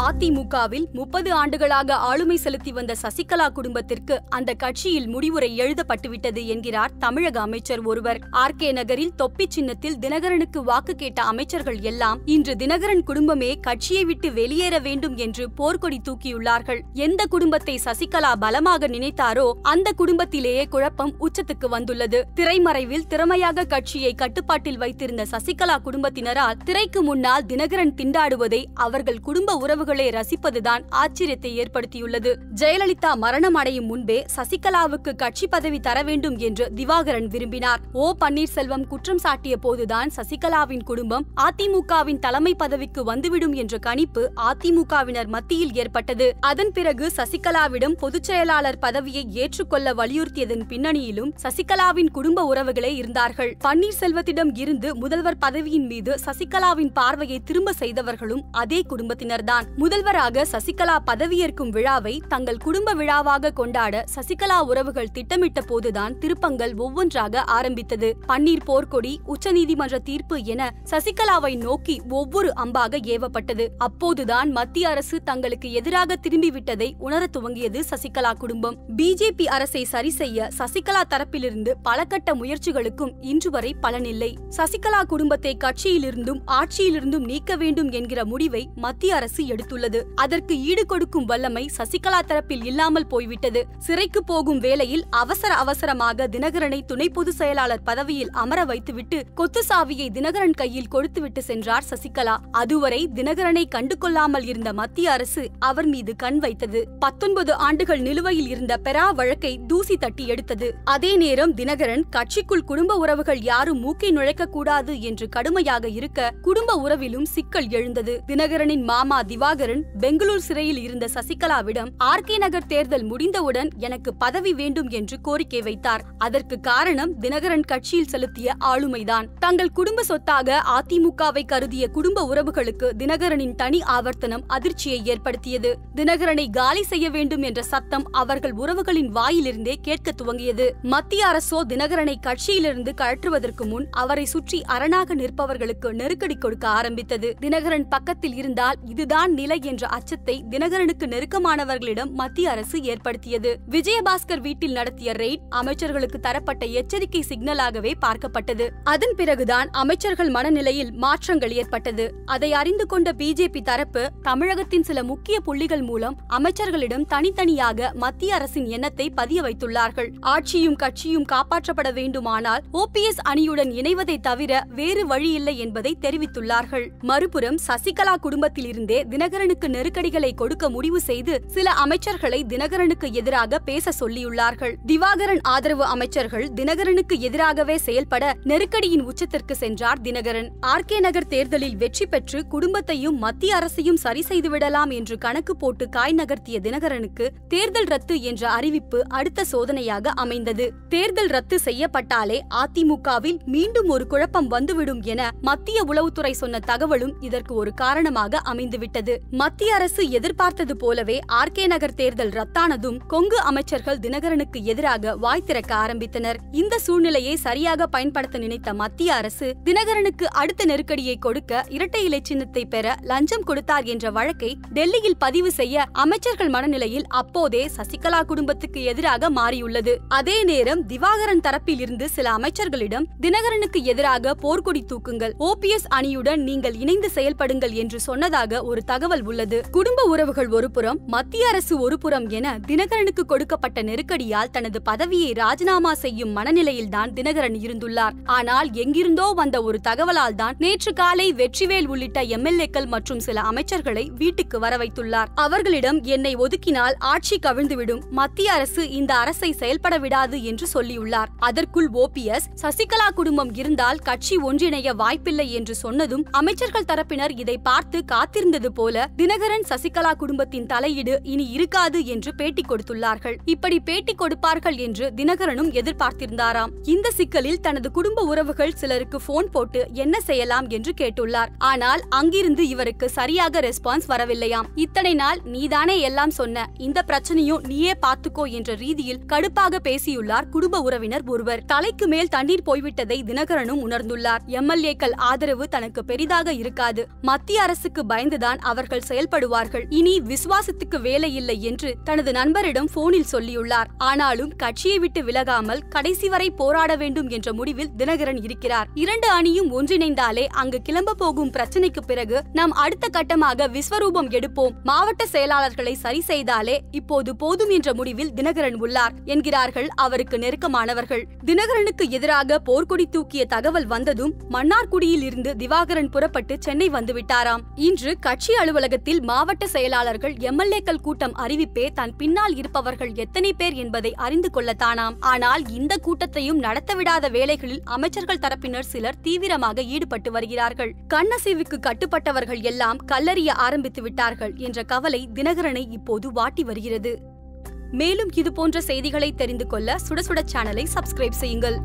அதிமுகவில் முப்பது ஆண்டுகளாக ஆளுமை செலுத்தி வந்த சசிகலா குடும்பத்திற்கு அந்த கட்சியில் முடிவுரை எழுதப்பட்டுவிட்டது என்கிறார் தமிழக அமைச்சர் ஒருவர். ஆர். கே. நகரில் தொப்பி சின்னத்தில் தினகரனுக்கு வாக்கு கேட்ட அமைச்சர்கள் எல்லாம் இன்று தினகரன் குடும்பமே கட்சியை விட்டு வெளியேற வேண்டும் என்று போர்க்கொடி தூக்கியுள்ளார்கள். எந்த குடும்பத்தை சசிகலா பலமாக நினைத்தாரோ அந்த குடும்பத்திலேயே குழப்பம் உச்சத்துக்கு வந்துள்ளது. திரைமறைவில் திறமையாக கட்சியை கட்டுப்பாட்டில் வைத்திருந்த சசிகலா குடும்பத்தினரால் திரைக்கு முன்னால் தினகரன் திண்டாடுவதை அவர்கள் குடும்ப உறவுகள் ரசிப்பதுதான் ஆச்சரியத்தை ஏற்படுத்தியுள்ளது. ஜெயலலிதா மரணம் அடையும் முன்பே சசிகலாவுக்கு கட்சி பதவி தர வேண்டும் என்று திவாகரன் விரும்பினார். ஓ பன்னீர்செல்வம் குற்றம் சாட்டிய போதுதான் சசிகலாவின் குடும்பம் அதிமுகவின் தலைமை பதவிக்கு வந்துவிடும் என்ற கணிப்பு அதிமுகவினர் மத்தியில் ஏற்பட்டது. அதன் பிறகு சசிகலாவிடம் பொதுச் செயலாளர் பதவியை ஏற்றுக்கொள்ள வலியுறுத்தியதன் பின்னணியிலும் சசிகலாவின் குடும்ப உறவுகளே இருந்தார்கள். பன்னீர்செல்வத்திடம் இருந்து முதல்வர் பதவியின் மீது சசிகலாவின் பார்வையை திரும்ப செய்தவர்களும் அதே குடும்பத்தினர்தான். முதல்வராக சசிகலா பதவியேற்கும் விழாவை தங்கள் குடும்ப விழாவாக கொண்டாட சசிகலா உறவுகள் திட்டமிட்ட போதுதான் திருப்பங்கள் ஒவ்வொன்றாக ஆரம்பித்தது. பன்னீர் போர்க்கொடி உச்சநீதிமன்ற தீர்ப்பு என சசிகலாவை நோக்கி ஒவ்வொரு அம்பாக ஏவப்பட்டது. அப்போதுதான் மத்திய அரசு தங்களுக்கு எதிராக திரும்பிவிட்டதை உணர துவங்கியது சசிகலா குடும்பம். பிஜேபி அரசை சரி செய்ய சசிகலா தரப்பிலிருந்து பல கட்ட முயற்சிகளுக்கும் இன்று வரை பலனில்லை. சசிகலா குடும்பத்தை கட்சியிலிருந்தும் ஆட்சியிலிருந்தும் நீக்க வேண்டும் என்கிற முடிவை மத்திய அரசு எடுத்துள்ளது அதற்கு ஈடு கொடுக்கும் வல்லமை சசிகலா தரப்பில் இல்லாமல் போய்விட்டது. சிறைக்கு போகும் வேளையில் அவசர அவசரமாக தினகரனை துணை பொதுச் செயலாளர் பதவியில் அமர வைத்துவிட்டு கொத்து சாவியை தினகரன் கையில் கொடுத்துவிட்டு சென்றார் சசிகலா. அதுவரை தினகரனை கண்டு கொள்ளாமல் இருந்த மத்திய அரசு அவர் மீது கண் வைத்தது. பத்தொன்பது ஆண்டுகள் நிலுவையில் இருந்த பெரா வழக்கை தூசி தட்டி எடுத்தது. அதே நேரம் தினகரன் கட்சிக்குள் குடும்ப உறவுகள் யாரும் மூக்கை நுழைக்க கூடாது என்று கடுமையாக இருக்க குடும்ப உறவிலும் சிக்கல் எழுந்தது. தினகரனின் மாமா பிரபாகரன் பெங்களூர் சிறையில் இருந்த சசிகலாவிடம் ஆர் கே நகர் தேர்தல் முடிந்தவுடன் எனக்கு பதவி வேண்டும் என்று கோரிக்கை வைத்தார். அதற்கு காரணம் தினகரன் கட்சியில் செலுத்திய ஆளுமைதான். தங்கள் குடும்ப சொத்தாக அதிமுகவை கருதிய குடும்ப உறவுகளுக்கு தினகரனின் தனி ஆவர்த்தனம் அதிர்ச்சியை ஏற்படுத்தியது. தினகரனை காலி செய்ய வேண்டும் என்ற சத்தம் அவர்கள் உறவுகளின் வாயிலிருந்தே கேட்க துவங்கியது. மத்திய அரசோ தினகரனை கட்சியிலிருந்து கழற்றுவதற்கு முன் அவரை சுற்றி அரணாக நிற்பவர்களுக்கு நெருக்கடி கொடுக்க ஆரம்பித்தது. தினகரன் பக்கத்தில் இருந்தால் இதுதான் நிலை என்ற அச்சத்தை தினகரனுக்கு நெருக்கமானவர்களிடம் மத்திய அரசு ஏற்படுத்தியது. விஜயபாஸ்கர் வீட்டில் நடத்திய ரெய்ட் அமைச்சர்களுக்கு தரப்பட்ட எச்சரிக்கை சிக்னலாகவே பார்க்கப்பட்டது. அதன் பிறகுதான் அமைச்சர்கள் மனநிலையில் மாற்றங்கள் ஏற்பட்டது. அதை அறிந்து கொண்ட பிஜேபி தரப்பு தமிழகத்தின் சில முக்கிய புள்ளிகள் மூலம் அமைச்சர்களிடம் தனித்தனியாக மத்திய அரசின் எண்ணத்தை பதிய வைத்துள்ளார்கள். ஆட்சியும் கட்சியும் காப்பாற்றப்பட வேண்டுமானால் ஓபிஎஸ் அணியுடன் இணைவதை தவிர வேறு வழியில்லை என்பதை தெரிவித்துள்ளார்கள். மறுபுறம் சசிகலா குடும்பத்திலிருந்தே தினகரனுக்கு நெருக்கடிகளை கொடுக்க முடிவு செய்து சில அமைச்சர்களை தினகரனுக்கு எதிராக பேச சொல்லியுள்ளார்கள். திவாகரன் ஆதரவு அமைச்சர்கள் தினகரனுக்கு எதிராகவே செயல்பட நெருக்கடியின் உச்சத்திற்கு சென்றார் தினகரன். ஆர் கே நகர் தேர்தலில் வெற்றி பெற்று குடும்பத்தையும் மத்திய அரசையும் சரி செய்துவிடலாம் என்று கணக்கு போட்டு காய் நகர்த்திய தினகரனுக்கு தேர்தல் ரத்து என்ற அறிவிப்பு அடுத்த சோதனையாக அமைந்தது. தேர்தல் ரத்து செய்யப்பட்டாலே அதிமுகவில் மீண்டும் ஒரு குழப்பம் வந்துவிடும் என மத்திய உளவுத்துறை சொன்ன தகவலும் இதற்கு ஒரு காரணமாக அமைந்துவிட்டது. மத்திய அரசு எதிர்பார்த்தது போலவே ஆர் கே நகர் தேர்தல் ரத்தானதும் கொங்கு அமைச்சர்கள் தினகரனுக்கு எதிராக வாய் திறக்க ஆரம்பித்தனர். இந்த சூழ்நிலையை சரியாக பயன்படுத்த நினைத்த மத்திய அரசு தினகரனுக்கு அடுத்த நெருக்கடியை கொடுக்க இரட்டை இலை சின்னத்தை பெற லஞ்சம் கொடுத்தார் என்ற வழக்கை டெல்லியில் பதிவு செய்ய அமைச்சர்கள் மனநிலையில் அப்போதே சசிகலா குடும்பத்துக்கு எதிராக மாறியுள்ளது. அதே நேரம் திவாகரன் தரப்பில் இருந்து சில அமைச்சர்களிடம் தினகரனுக்கு எதிராக போர்க்கொடி தூக்குங்கள் ஓபிஎஸ் அணியுடன் நீங்கள் இணைந்து செயல்படுங்கள் என்று சொன்னதாக ஒரு தகவல் உள்ளது. குடும்ப உறவுகள் ஒருபுறம் மத்திய அரசு ஒருபுறம் என தினகரனுக்கு கொடுக்கப்பட்ட நெருக்கடியால் தனது பதவியை ராஜினாமா செய்யும் மனநிலையில்தான் தினகரன் இருந்துள்ளார். ஆனால் எங்கிருந்தோ வந்த ஒரு தகவலால் தான் நேற்று காலை வெற்றிவேல் உள்ளிட்ட எம்எல்ஏக்கள் மற்றும் சில அமைச்சர்களை வீட்டுக்கு வர வைத்துள்ளார் அவர்களிடம் என்னை ஒதுக்கினால் ஆட்சி கவிழ்ந்துவிடும் மத்திய அரசு இந்த அரசை செயல்பட விடாது என்று சொல்லியுள்ளார். அதற்குள் ஓபிஎஸ் சசிகலா குடும்பம் இருந்தால் கட்சி ஒன்றிணைய வாய்ப்பில்லை என்று சொன்னதும் அமைச்சர்கள் தரப்பினர் இதை பார்த்து காத்திருந்தது போல தினகரன் சசிகலா குடும்பத்தின் தலையீடு இனி இருக்காது என்று பேட்டி கொடுத்துள்ளார்கள். இப்படி பேட்டி கொடுப்பார்கள் என்று தினகரனும் எதிர்பார்த்திருந்தாராம். இந்த சிக்கலில் தனது குடும்ப உறவுகள் சிலருக்கு போன் போட்டு என்ன செய்யலாம் என்று கேட்டுள்ளார். ஆனால் அங்கிருந்து இவருக்கு சரியாக ரெஸ்பான்ஸ் வரவில்லையாம். இத்தனை நாள் நீதானே எல்லாம் சொன்ன இந்த பிரச்சனையும் நீயே பார்த்துக்கோ என்ற ரீதியில் கடுப்பாக பேசியுள்ளார் குடும்ப உறவினர் ஒருவர். தலைக்கு மேல் தண்ணீர் போய்விட்டதை தினகரனும் உணர்ந்துள்ளார். எம்எல்ஏக்கள் ஆதரவு தனக்கு பெரிதாக இருக்காது. மத்திய அரசுக்கு பயந்துதான் அவர் அவர்கள் செயல்படுவார்கள். இனி விசுவாசத்துக்கு வேலை இல்லை என்று தனது நண்பரிடம் போனில் சொல்லியுள்ளார். ஆனாலும் கட்சியை விட்டு விலகாமல் கடைசி வரை போராட வேண்டும் என்ற முடிவில் தினகரன் இருக்கிறார். இரண்டு அணியும் ஒன்றிணைந்தாலே அங்கு கிளம்ப போகும் பிரச்சனைக்கு பிறகு நாம் அடுத்த கட்டமாக விஸ்வரூபம் எடுப்போம். மாவட்ட செயலாளர்களை சரி செய்தாலே இப்போது போதும் என்ற முடிவில் தினகரன் உள்ளார் என்கிறார்கள் அவருக்கு நெருக்கமானவர்கள். தினகரனுக்கு எதிராக போர்க்கொடி தூக்கிய தகவல் வந்ததும் மன்னார்குடியில் இருந்து திவாகரன் புறப்பட்டு சென்னை வந்துவிட்டாராம். இன்று கட்சி அலுவலகத்தில் மாவட்ட செயலாளர்கள் எம்எல்ஏக்கள் கூட்டம் அறிவிப்பே தன் பின்னால் இருப்பவர்கள் எத்தனை பேர் என்பதை அறிந்து கொள்ளத்தானாம் ஆனால் இந்த கூட்டத்தையும் நடத்தவிடாத வேலைகளில் அமைச்சர்கள் தரப்பினர் சிலர் தீவிரமாக ஈடுபட்டு வருகிறார்கள். கண்ணசிவுக்கு கட்டுப்பட்டவர்கள் எல்லாம் கல்லறிய ஆரம்பித்து விட்டார்கள் என்ற கவலை தினகரனை இப்போது வாட்டி வருகிறது. மேலும் இதுபோன்ற செய்திகளை தெரிந்து கொள்ள சுட சுட சேனலை சப்ஸ்கிரைப் செய்யுங்கள்.